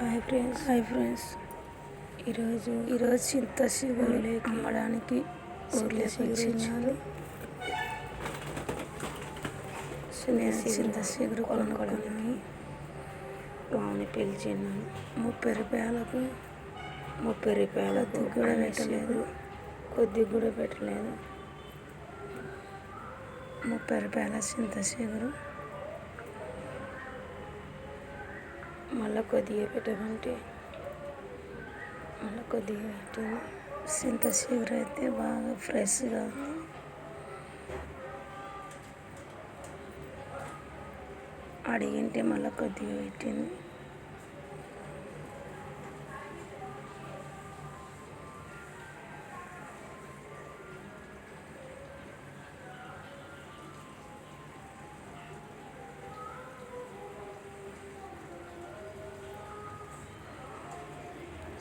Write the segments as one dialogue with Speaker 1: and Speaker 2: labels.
Speaker 1: Hi friends hi friends ఈరోజు ఈరోజు చింత సిగురులేకి అమ్మడానికి ఊర్లోకి వచ్చినారు చింత సిగురు కొనుక్కొని వాడిని పిలిచినాను ముప్పై రూపాయలకు ముప్పై రూపాయలకు కూడా పెట్టలేదు. కొద్దిగా కూడా పెట్టలేదు. ముప్పై రూపాయల చింత సిగురు మళ్ళీ కొద్దిగా పెట్టమంటే మళ్ళీ కొద్దిగా పెట్టింది సింత చిగురు అయితే బాగా ఫ్రెష్గా ఉంది. అడిగింటే మళ్ళీ కొద్దిగా పెట్టింది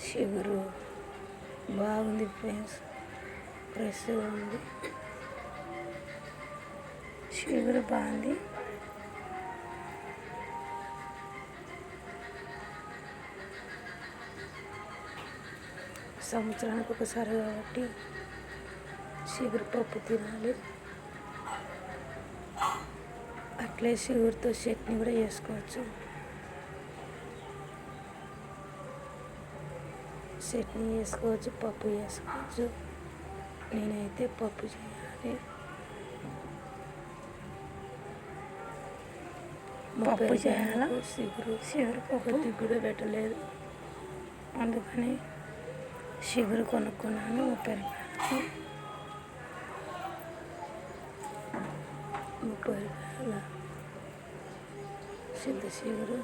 Speaker 1: చిగురు బాగుంది ఫ్రెండ్స్. ఫ్రెష్గా ఉంది. చిగురు బాగుంది. సంవత్సరానికి ఒకసారి కాబట్టి చిగురు పప్పు తినాలి. అట్లే చిగురుతో చట్నీ కూడా చేసుకోవచ్చు. చట్నీ చేసుకోవచ్చు పప్పు చేసుకోవచ్చు. నేనైతే పప్పు చేయాలి. పప్పు చేయాలా? సిగురు సిగురు పప్పు? దిగుడు పెట్టలేదు. అందుకని సిగురు కొనుక్కున్నాను ముప్పై రూపాయలు ముప్పై రూపాయల సిద్ధ సిగురు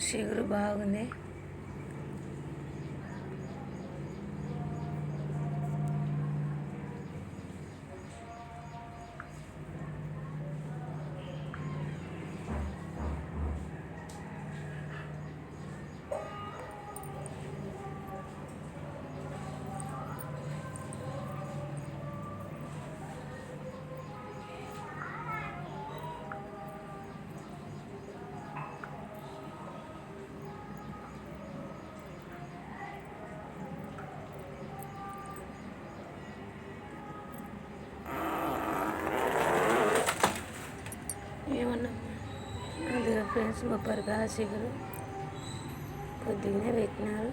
Speaker 1: షుగర్ బాగుంది ఫ్రెండ్స్ మా రూపాయల చిగురు కొద్దిగానే పెట్టినారు.